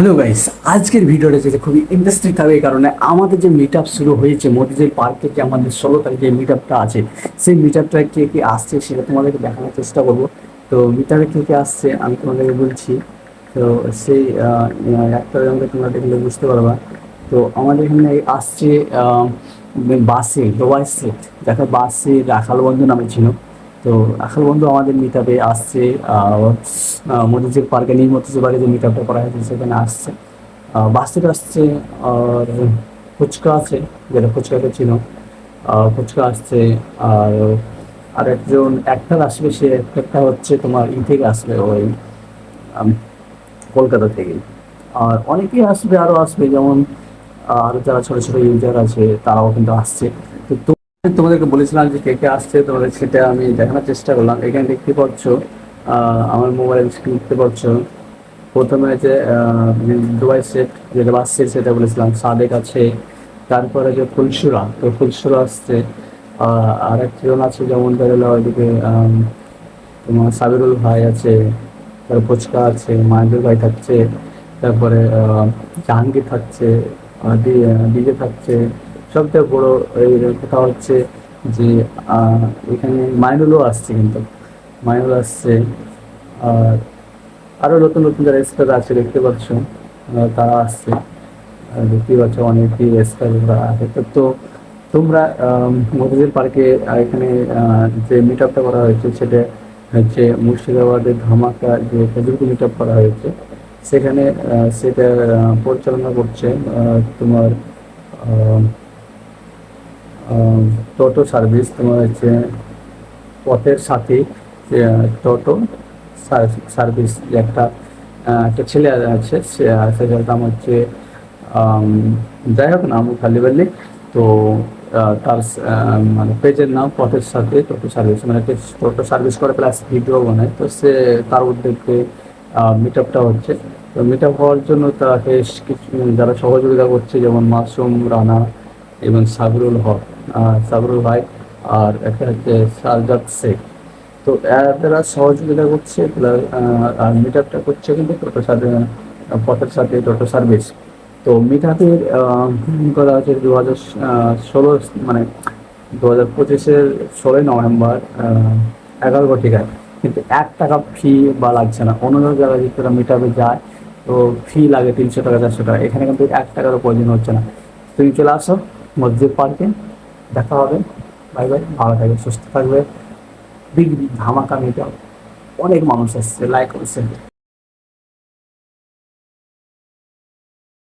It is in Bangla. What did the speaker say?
হ্যালো গাইস আজকের ভিডিওটা যেটা খুবই ইন্টারেস্টিং থাকবে এই কারণে আমাদের যে মিট শুরু হয়েছে, মতিঝিল পার্কে যে আমাদের ষোলো তারিখে মিট আছে, সেই মিট আপটা কে কে আসছে সেটা তোমাদেরকে দেখানোর চেষ্টা করব। তো মিট আপে কে কে আসছে আমি তোমাদেরকে বলছি। তো সেই একটা রঙে তোমরা দেখলে বুঝতে পারবা। তো আমাদের এখানে আসছে বাসে ডোবাই সেট, দেখা বাসে রাখাল বন্ধু নামে ছিল। তো রাখাল বন্ধু আমাদের মিটাপে আসছে মতিঝিল পার্কে নিজ মতিঝিল পার্কে যে মিটাপটা করা হয়েছে সেখানে আসছে। আহ, বাস থেকে আসছে আর ফুচকা আছে যেটা ফুচকাতে ছিল। ফুচকা আসছে আর আর একজন অ্যাক্টার আসবে সে অ্যাক্টারটা হচ্ছে তোমার ই থেকে আসবে ওই কলকাতা থেকে। আর অনেকেই আসবে আরও আসবে যেমন আর যারা ছোটো ছোটো ইউজার আছে তারাও কিন্তু আসছে। তো- তোমাদেরকে বলেছিলাম যে কে কে আসছে, তোমাদের সেটা আমি দেখানোর চেষ্টা করলাম। এখানে দেখতে পাচ্ছ আমার মোবাইল স্ক্রিন দেখতে পাচ্ছ। প্রথমে যে দুবাই সেট যেটা বাস সেট বলেছিলাম। সাদেক আছে, তারপরে যে ফুলসুরা তো ফুলসুরা আসছে। আর একজন আছে যেমন বেরোলো ওইদিকে তোমার সাবিরুল ভাই আছে, তারপর ফুচকা আছে মাহিদুল ভাই থাকছে, তারপরে জাহাঙ্গীর থাকছে ডিজে থাকছে। সবথেকে বড় কথা হচ্ছে যে এখানে মাইনুলও আসছে কিন্তু। মাইনুল আসছে, আর আরও নতুন নতুন যারা স্টার আছে, দেখতে পাচ্ছ তারা আসছে। আর দেখতেই পাচ্ছ অনেকই স্টাররা আছে। তো তোমরা মতিঝিল পার্কে এখানে যে মিট আপটা করা হয়েছে, সেটা হচ্ছে মুর্শিদাবাদের ধামাকা যে খেজুরকে মিট আপ করা হয়েছে, সেখানে সেটা পরিচালনা করছে তোমার টোটো সার্ভিস তোমার হচ্ছে পথের সাথে টোটো সার্ভিস একটা একটা ছেলে আছে সেটার নাম হচ্ছে যাই হোক নাম খালি বললি তো তার মানে পেজের নাম পথের সাথে টোটো সার্ভিস মানে টোটো সার্ভিস করে প্লাস ভিডিও বানায়। তো সে তার উদ্যোগে মিট আপটা হচ্ছে। তো মিট আপ হওয়ার জন্য তাকে কিছু, যারা সহযোগিতা করছে, যেমন মাসুম রানা এবং সাবরুল হক। সাবরুল ভাই আর একটা হচ্ছে সারজাদ শেখ। তো এরা সহযোগিতা করছে আর মিট আপটা করছে কিন্তু টোটো সাথে, পথের সাথে টোটো সার্ভিস তো মিট আপের করা হচ্ছে দু হাজার ষোলো মানে দু হাজার পঁচিশের ষোলোই নভেম্বর এগারো ঘটিকায়। কিন্তু এক টাকা ফি বা লাগছে না। অন্য জায়গায় যদি মিট আপে যায়, তো ফি লাগে তিনশো টাকা, চারশো টাকা। এখানে কিন্তু এক টাকারও প্রয়োজন হচ্ছে না। তুমি চলে আসো মসজিদ পার্কে দেখা হবে। বাই বাই, ভালো থাকবে সুস্থ থাকবে বিগ ধামাকা মেয়েটা অনেক মানুষ আসছে লাইক করছে।